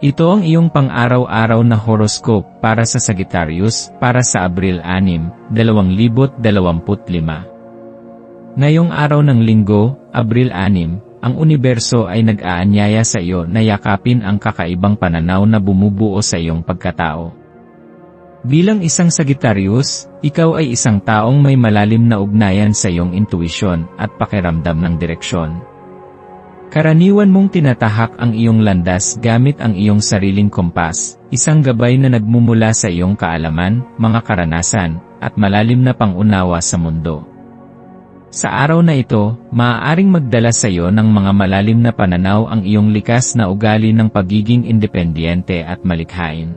Ito ang iyong pang-araw-araw na horoscope para sa Sagittarius para sa Abril 6, 2025. Ngayong araw ng linggo, Abril 6, ang universo ay nag-aanyaya sa iyo na yakapin ang kakaibang pananaw na bumubuo sa iyong pagkatao. Bilang isang Sagittarius, ikaw ay isang taong may malalim na ugnayan sa iyong intuisyon at pakiramdam ng direksyon. Karaniwan mong tinatahak ang iyong landas gamit ang iyong sariling kompas, isang gabay na nagmumula sa iyong kaalaman, mga karanasan, at malalim na pangunawa sa mundo. Sa araw na ito, maaaring magdala sa iyo ng mga malalim na pananaw ang iyong likas na ugali ng pagiging independyente at malikhain.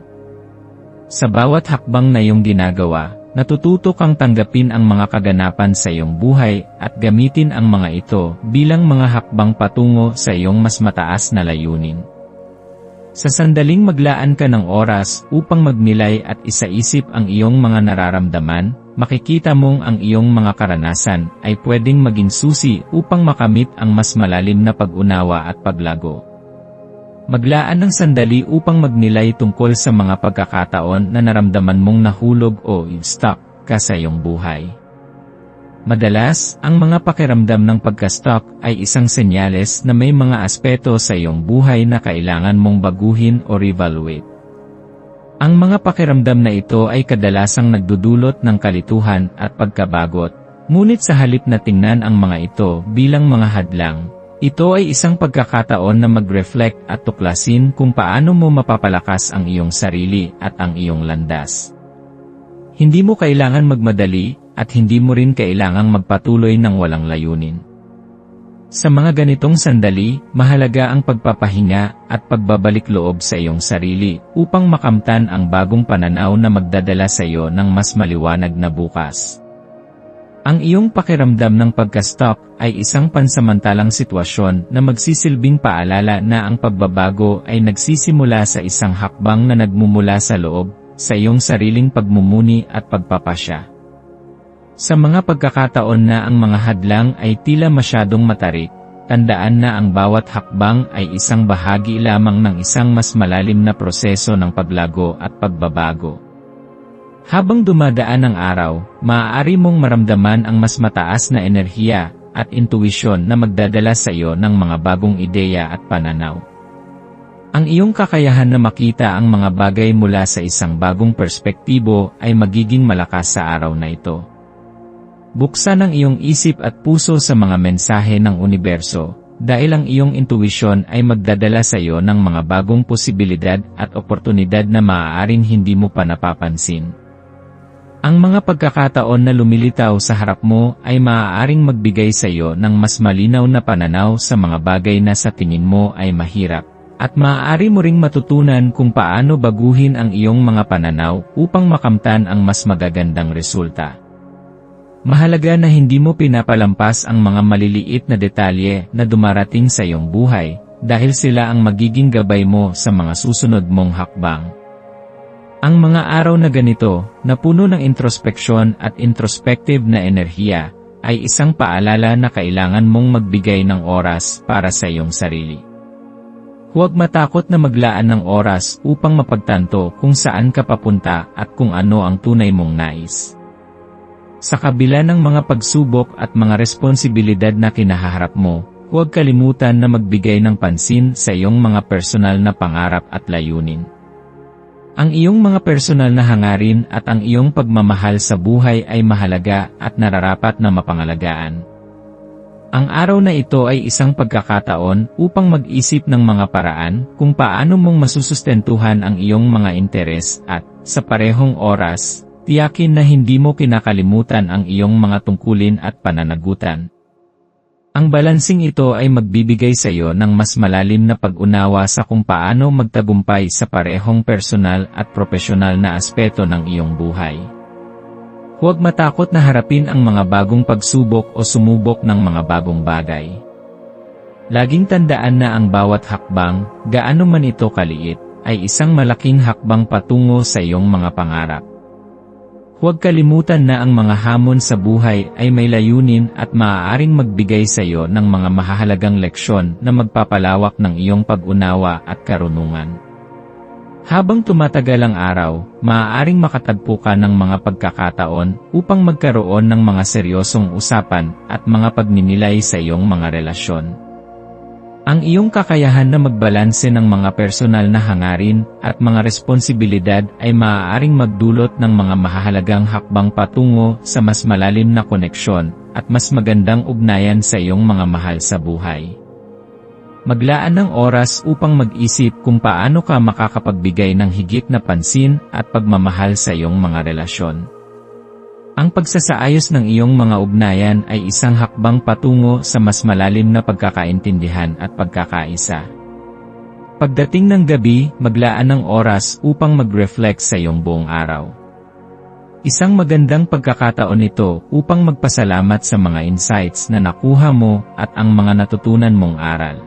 Sa bawat hakbang na iyong ginagawa, Natututo kang tanggapin ang mga kaganapan sa iyong buhay at gamitin ang mga ito bilang mga hakbang patungo sa iyong mas mataas na layunin. Sa sandaling maglaan ka ng oras upang magnilay at isaisip ang iyong mga nararamdaman, makikita mong ang iyong mga karanasan ay pwedeng maging susi upang makamit ang mas malalim na pag-unawa at paglago. Maglaan ng sandali upang magnilay tungkol sa mga pagkakataon na naramdaman mong nahulog o stuck ka sa iyong buhay. Madalas, ang mga pakiramdam ng pagka-stuck ay isang senyales na may mga aspeto sa iyong buhay na kailangan mong baguhin o reevaluate. Ang mga pakiramdam na ito ay kadalasang nagdudulot ng kalituhan at pagkabagot, ngunit sa halip na tingnan ang mga ito bilang mga hadlang, ito ay isang pagkakataon na mag-reflect at tuklasin kung paano mo mapapalakas ang iyong sarili at ang iyong landas. Hindi mo kailangan magmadali, at hindi mo rin kailangang magpatuloy ng walang layunin. Sa mga ganitong sandali, mahalaga ang pagpapahinga at pagbabalik loob sa iyong sarili upang makamtan ang bagong pananaw na magdadala sa iyo ng mas maliwanag na bukas. Ang iyong pakiramdam ng pagka-stuck ay isang pansamantalang sitwasyon na magsisilbing paalala na ang pagbabago ay nagsisimula sa isang hakbang na nagmumula sa loob, sa iyong sariling pagmumuni at pagpapasya. Sa mga pagkakataon na ang mga hadlang ay tila masyadong matarik, tandaan na ang bawat hakbang ay isang bahagi lamang ng isang mas malalim na proseso ng paglago at pagbabago. Habang dumadaan ang araw, maaari mong maramdaman ang mas mataas na enerhiya at intuwisyon na magdadala sa iyo ng mga bagong ideya at pananaw. Ang iyong kakayahan na makita ang mga bagay mula sa isang bagong perspektibo ay magiging malakas sa araw na ito. Buksan ang iyong isip at puso sa mga mensahe ng universo, dahil ang iyong intuwisyon ay magdadala sa iyo ng mga bagong posibilidad at oportunidad na maaaring hindi mo pa napapansin. Ang mga pagkakataon na lumilitaw sa harap mo ay maaaring magbigay sa iyo ng mas malinaw na pananaw sa mga bagay na sa tingin mo ay mahirap. At maaari mo ring matutunan kung paano baguhin ang iyong mga pananaw upang makamtan ang mas magagandang resulta. Mahalaga na hindi mo pinapalampas ang mga maliliit na detalye na dumarating sa iyong buhay, dahil sila ang magiging gabay mo sa mga susunod mong hakbang. Ang mga araw na ganito, na puno ng introspeksyon at introspective na enerhiya, ay isang paalala na kailangan mong magbigay ng oras para sa iyong sarili. Huwag matakot na maglaan ng oras upang mapagtanto kung saan ka papunta at kung ano ang tunay mong nais. Sa kabila ng mga pagsubok at mga responsibilidad na kinahaharap mo, huwag kalimutan na magbigay ng pansin sa iyong mga personal na pangarap at layunin. Ang iyong mga personal na hangarin at ang iyong pagmamahal sa buhay ay mahalaga at nararapat na mapangalagaan. Ang araw na ito ay isang pagkakataon upang mag-isip ng mga paraan kung paano mong masusustentuhan ang iyong mga interes at, sa parehong oras, tiyakin na hindi mo kinakalimutan ang iyong mga tungkulin at pananagutan. Ang balansing ito ay magbibigay sa iyo ng mas malalim na pag-unawa sa kung paano magtagumpay sa parehong personal at profesional na aspeto ng iyong buhay. Huwag matakot na harapin ang mga bagong pagsubok o sumubok ng mga bagong bagay. Laging tandaan na ang bawat hakbang, gaano man ito kaliit, ay isang malaking hakbang patungo sa iyong mga pangarap. Huwag kalimutan na ang mga hamon sa buhay ay may layunin at maaaring magbigay sa iyo ng mga mahahalagang leksyon na magpapalawak ng iyong pag-unawa at karunungan. Habang tumatagal ang araw, maaaring makatagpo ka ng mga pagkakataon upang magkaroon ng mga seryosong usapan at mga pagninilay sa iyong mga relasyon. Ang iyong kakayahan na magbalanse ng mga personal na hangarin at mga responsibilidad ay maaaring magdulot ng mga mahahalagang hakbang patungo sa mas malalim na koneksyon at mas magandang ugnayan sa iyong mga mahal sa buhay. Maglaan ng oras upang mag-isip kung paano ka makakapagbigay ng higit na pansin at pagmamahal sa iyong mga relasyon. Ang pagsasaayos ng iyong mga ugnayan ay isang hakbang patungo sa mas malalim na pagkakaintindihan at pagkakaisa. Pagdating ng gabi, maglaan ng oras upang mag-reflect sa iyong buong araw. Isang magandang pagkakataon ito upang magpasalamat sa mga insights na nakuha mo at ang mga natutunan mong aral.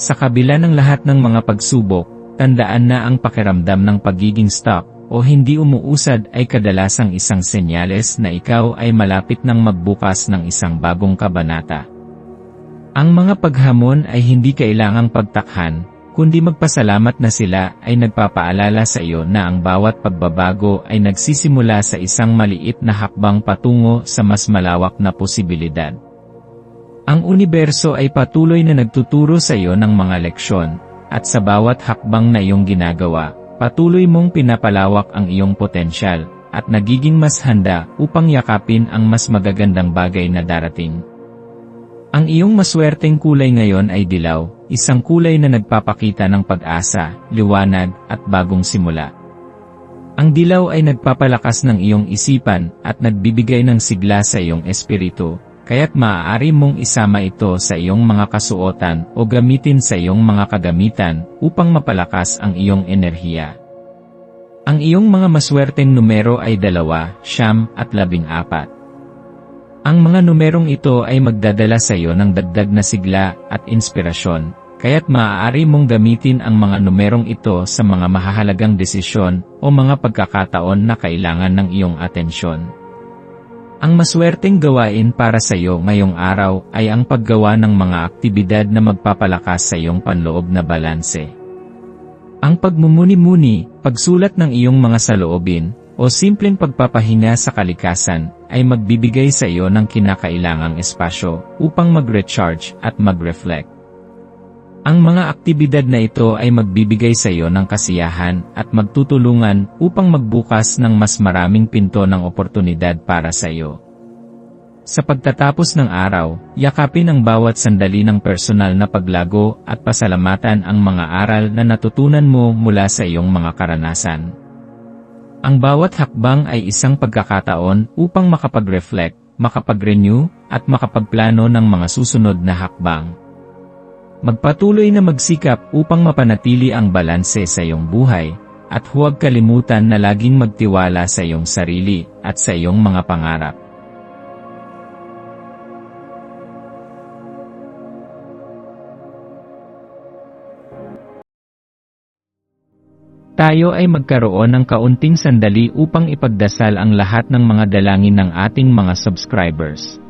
Sa kabila ng lahat ng mga pagsubok, tandaan na ang pakiramdam ng pagiging stuck o hindi umuusad ay kadalasang isang senyales na ikaw ay malapit ng magbukas ng isang bagong kabanata. Ang mga paghamon ay hindi kailangang pagtakhan, kundi magpasalamat na sila ay nagpapaalala sa iyo na ang bawat pagbabago ay nagsisimula sa isang maliit na hakbang patungo sa mas malawak na posibilidad. Ang universo ay patuloy na nagtuturo sa iyo ng mga leksyon, at sa bawat hakbang na iyong ginagawa, Patuloy mong pinapalawak ang iyong potensyal, at nagiging mas handa upang yakapin ang mas magagandang bagay na darating. Ang iyong maswerteng kulay ngayon ay dilaw, isang kulay na nagpapakita ng pag-asa, liwanag, at bagong simula. Ang dilaw ay nagpapalakas ng iyong isipan at nagbibigay ng sigla sa iyong espiritu, kaya't maaari mong isama ito sa iyong mga kasuotan o gamitin sa iyong mga kagamitan upang mapalakas ang iyong enerhiya. Ang iyong mga maswerteng numero ay dalawa, siyam at labing apat. Ang mga numerong ito ay magdadala sa iyo ng dagdag na sigla at inspirasyon, kaya't maaari mong gamitin ang mga numerong ito sa mga mahahalagang desisyon o mga pagkakataon na kailangan ng iyong atensyon. Ang maswerteng gawain para sa iyo ngayong araw ay ang paggawa ng mga aktibidad na magpapalakas sa iyong panloob na balanse. Ang pagmumuni-muni, pagsulat ng iyong mga saloobin, o simpleng pagpapahinga sa kalikasan, ay magbibigay sa iyo ng kinakailangang espasyo upang mag-recharge at mag-reflect. Ang mga aktibidad na ito ay magbibigay sa iyo ng kasiyahan at magtutulungan upang magbukas ng mas maraming pinto ng oportunidad para sa iyo. Sa pagtatapos ng araw, yakapin ang bawat sandali ng personal na paglago at pasalamatan ang mga aral na natutunan mo mula sa iyong mga karanasan. Ang bawat hakbang ay isang pagkakataon upang makapag-reflect, makapag-renew, at makapagplano ng mga susunod na hakbang. Magpatuloy na magsikap upang mapanatili ang balanse sa iyong buhay, at huwag kalimutan na laging magtiwala sa iyong sarili at sa iyong mga pangarap. Tayo ay magkaroon ng kaunting sandali upang ipagdasal ang lahat ng mga dalangin ng ating mga subscribers